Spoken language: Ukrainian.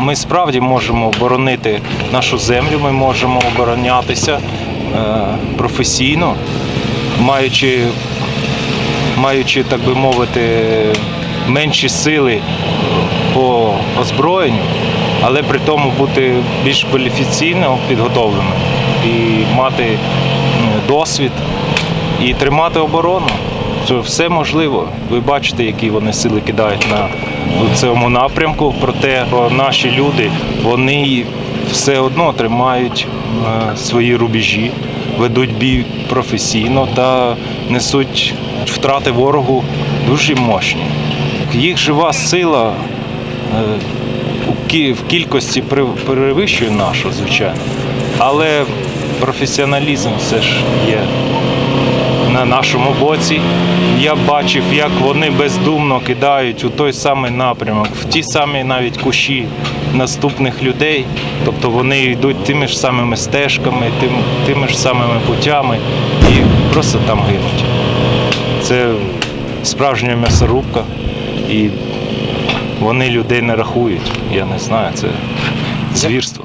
Ми справді можемо оборонити нашу землю, ми можемо оборонятися е, професійно, маючи, маючи, так би мовити, менші сили по озброєнню, але при тому бути більш кваліфіційно підготовленим і мати досвід і тримати оборону. Що все можливо. Ви бачите, які вони сили кидають на цьому напрямку. Проте наші люди вони все одно тримають е, свої рубежі, ведуть бій професійно та несуть втрати ворогу дуже мощні. Їх жива сила е, в кількості перевищує нашу, звичайно. Але професіоналізм все ж є на нашому боці. Я бачив, як вони бездумно кидають у той самий напрямок, в ті самі навіть кущі наступних людей. Тобто вони йдуть тими ж самими стежками, тим, тими ж самими путями і просто там гинуть. Це справжня м'ясорубка, і вони людей не рахують. Я не знаю, це звірство.